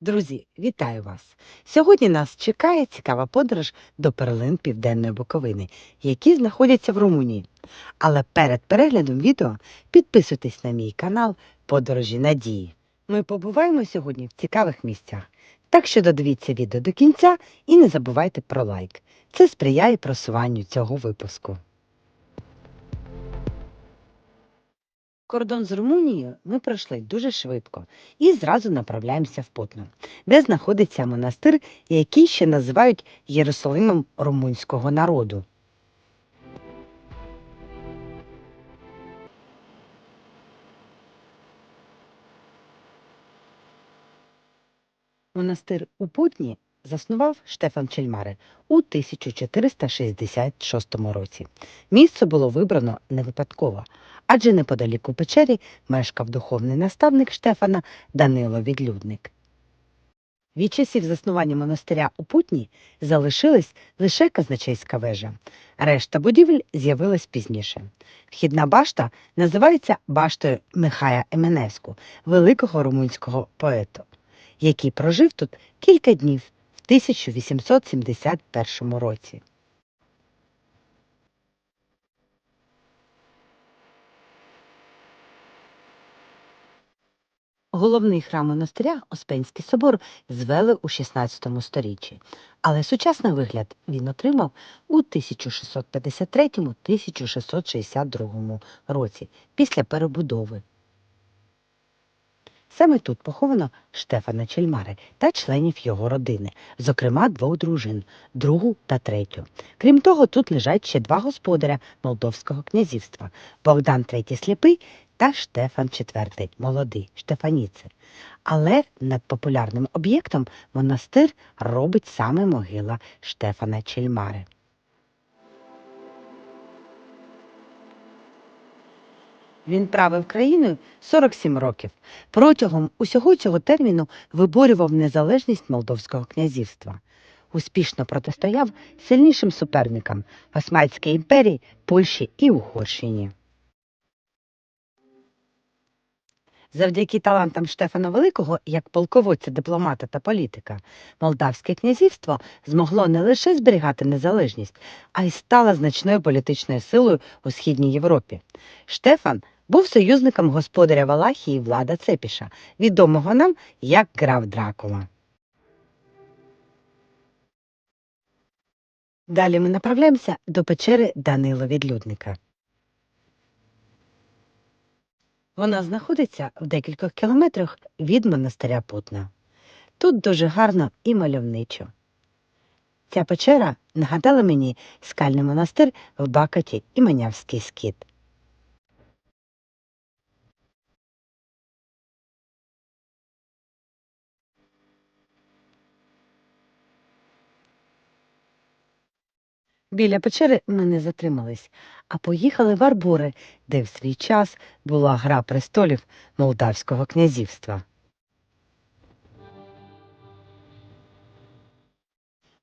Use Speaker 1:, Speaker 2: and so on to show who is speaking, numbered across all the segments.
Speaker 1: Друзі, вітаю вас! Сьогодні нас чекає цікава подорож до перлин Південної Буковини, які знаходяться в Румунії. Але перед переглядом відео підписуйтесь на мій канал Подорожі Надії. Ми побуваємо сьогодні в цікавих місцях. Так що додивіться відео до кінця і не забувайте про лайк. Це сприяє просуванню цього випуску. Кордон з Румунією ми пройшли дуже швидко і зразу направляємося в Потно, де знаходиться монастир, який ще називають Єрусалимом румунського народу. Монастир у Путні заснував Штефан Чельмаре у 1466 році. Місце було вибрано не випадково, адже неподалік у печері мешкав духовний наставник Штефана Данило Відлюдник. Від часів заснування монастиря у Путні залишилась лише казначейська вежа. Решта будівель з'явилась пізніше. Вхідна башта називається баштою Михая Еменевську, великого румунського поету, який прожив тут кілька днів в 1871 році. Головний храм монастиря Успенський собор звели у 16 сторіччі, але сучасний вигляд він отримав у 1653-1662 році після перебудови. Саме тут поховано Штефана Чельмари та членів його родини, зокрема двох дружин, другу та третю. Крім того, тут лежать ще два господаря Молдовського князівства Богдан III Сліпий та Штефан IV молодий Штефаніце. Але над популярним об'єктом монастир робить саме могила Штефана Чельмари. Він правив країною 47 років. Протягом усього цього терміну виборював незалежність Молдовського князівства. Успішно протистояв сильнішим суперникам Османській імперії, Польщі і Угорщині. Завдяки талантам Штефана Великого, як полководця, дипломата та політика, Молдавське князівство змогло не лише зберігати незалежність, а й стало значною політичною силою у Східній Європі. Штефан був союзником господаря Валахії Влада Цепіша, відомого нам як граф Дракула. Далі ми направляємося до печери Данила Відлюдника. Вона знаходиться в декількох кілометрах від монастиря Путна. Тут дуже гарно і мальовничо. Ця печера нагадала мені скальний монастир в Бакаті і Манявський скіт. Біля печери ми не затримались, а поїхали в Арбури, де в свій час була гра престолів Молдавського князівства.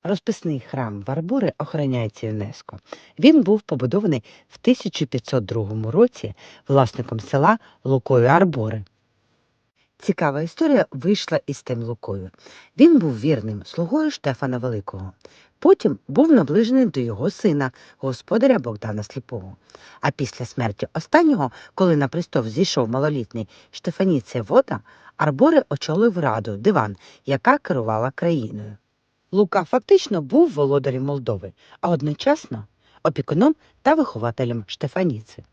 Speaker 1: Розписний храм Варбури охороняється ЮНЕСКО. Він був побудований в 1502 році власником села Лукою Арбори. Цікава історія вийшла із тим Лукою. Він був вірним слугою Штефана Великого. Потім був наближений до його сина, господаря Богдана Сліпого. А після смерті останнього, коли на престол зійшов малолітній Штефаніце Вода, Арбори очолив раду диван, яка керувала країною. Лука фактично був володарем Молдови, а одночасно опікуном та вихователем Штефаніци.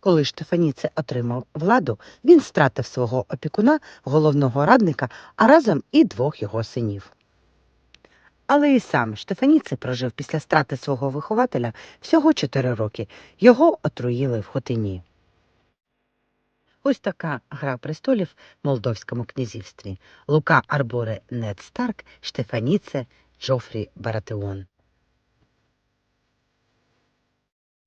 Speaker 1: Коли Штефаніце отримав владу, він стратив свого опікуна, головного радника, а разом і двох його синів. Але і сам Штефаніце прожив після страти свого вихователя всього чотири роки. Його отруїли в Хотині. Ось така гра престолів в Молдовському князівстві. Лука Арборе Нед Старк, Штефаніце, Джофрі Баратеон.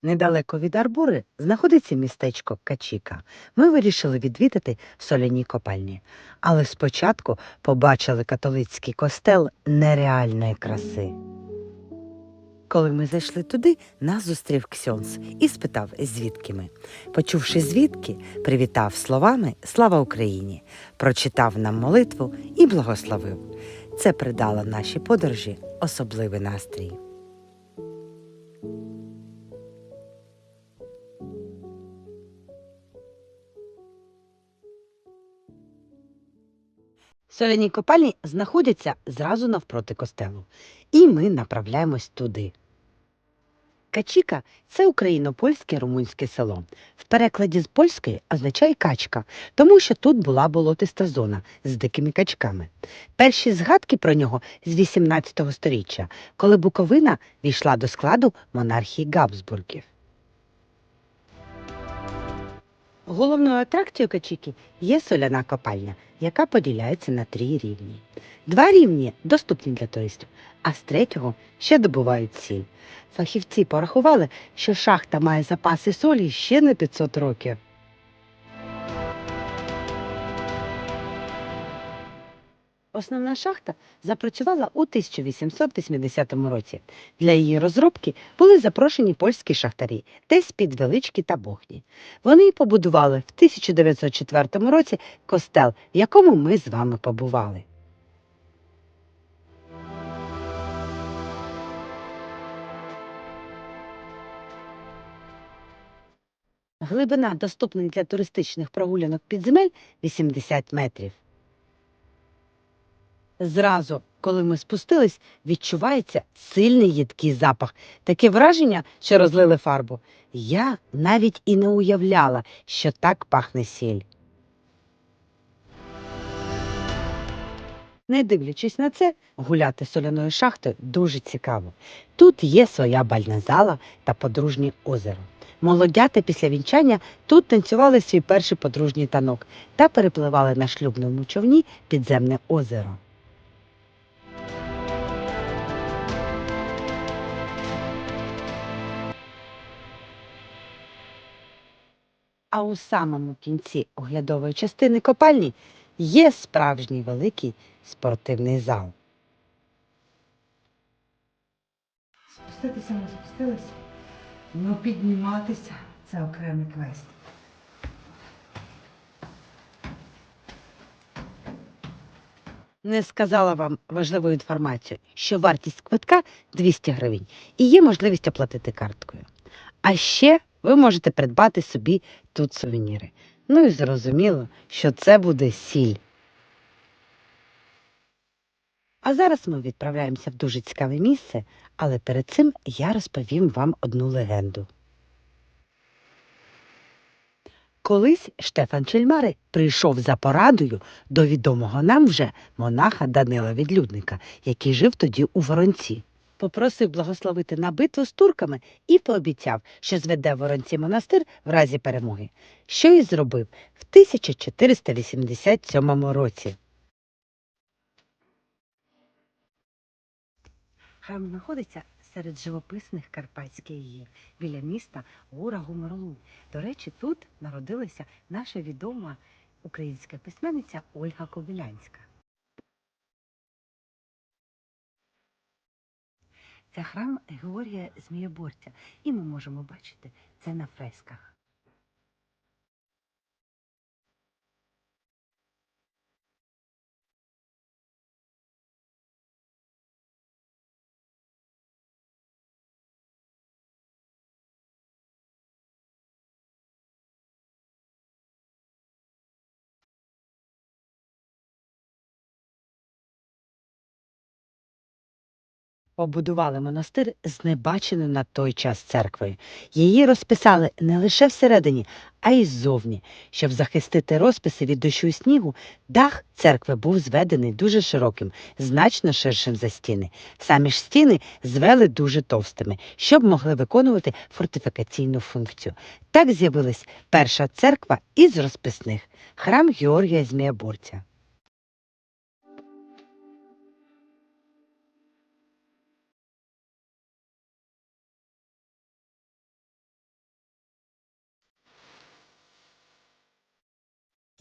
Speaker 1: Недалеко від Арбори знаходиться містечко Качіка. Ми вирішили відвідати соляні копальні, але спочатку побачили католицький костел нереальної краси. Коли ми зайшли туди, нас зустрів Ксьонс і спитав, звідки ми. Почувши звідки, привітав словами Слава Україні, прочитав нам молитву і благословив. Це придало нашій подорожі особливий настрій. Соляні копальні знаходяться зразу навпроти костелу, і ми направляємось туди. Качіка це україно-польське румунське село. В перекладі з польської означає качка, тому що тут була болотиста зона з дикими качками. Перші згадки про нього з 18 століття, коли Буковина війшла до складу монархії Габсбургів. Головною атракцією Качіки є соляна копальня, яка поділяється на три рівні. Два рівні доступні для туристів, а з третього ще добувають сіль. Фахівці порахували, що шахта має запаси солі ще на 500 років. Основна шахта запрацювала у 1880 році. Для її розробки були запрошені польські шахтарі, десь під велички та бохні. Вони побудували в 1904 році костел, в якому ми з вами побували. Глибина доступних для туристичних прогулянок підземель 80 метрів. Зразу, коли ми спустились, відчувається сильний їдкий запах. Таке враження, що розлили фарбу. Я навіть і не уявляла, що так пахне сіль. Не дивлячись на це, гуляти соляною шахтою дуже цікаво. Тут є своя бальна зала та подружнє озеро. Молодята після вінчання тут танцювали свій перший подружній танок та перепливали на шлюбному човні підземне озеро. А у самому кінці оглядової частини копальні є справжній великий спортивний зал.
Speaker 2: Спуститися ми спустилися, ну підніматися це окремий квест.
Speaker 1: Не сказала вам важливу інформацію, що вартість квитка 200 гривень і є можливість оплатити карткою. А ще ви можете придбати собі тут сувеніри. Ну і зрозуміло, що це буде сіль. А зараз ми відправляємося в дуже цікаве місце, але перед цим я розповім вам одну легенду. Колись Штефан Чельмари прийшов за порадою до відомого нам вже монаха Данила Відлюдника, який жив тоді у Воронці. Попросив благословити на битву з турками і пообіцяв, що зведе Воронці монастир в разі перемоги, що і зробив в 1487 році. Храм знаходиться серед живописних Карпатських гір біля міста Гура Гумерлу. До речі, тут народилася наша відома українська письменниця Ольга Кобилянська. Це храм Георгія Змієборця, і ми можемо бачити це на фресках. Побудували монастир з небаченою на той час церквою. Її розписали не лише всередині, а й ззовні. Щоб захистити розписи від дощу і снігу, дах церкви був зведений дуже широким, значно ширшим за стіни. Самі ж стіни звели дуже товстими, щоб могли виконувати фортифікаційну функцію. Так з'явилась перша церква із розписних храм Георгія Змієборця.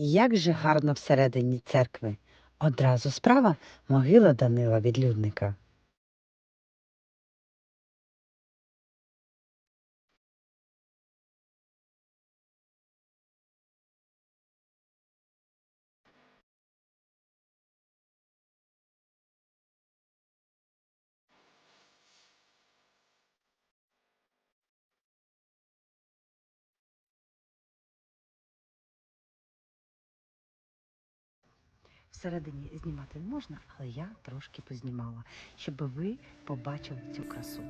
Speaker 1: Як же гарно всередині церкви. Одразу справа могила Данила Відлюдника. Всередині знімати не можна, але я трошки познімала, щоб ви побачили цю красу.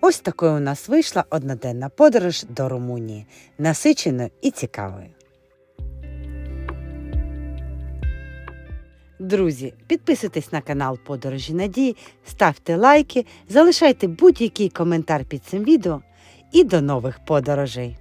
Speaker 1: Ось такою у нас вийшла одноденна подорож до Румунії, насиченою і цікавою. Друзі, підписуйтесь на канал Подорожі Надії, ставте лайки, залишайте будь-який коментар під цим відео і до нових подорожей!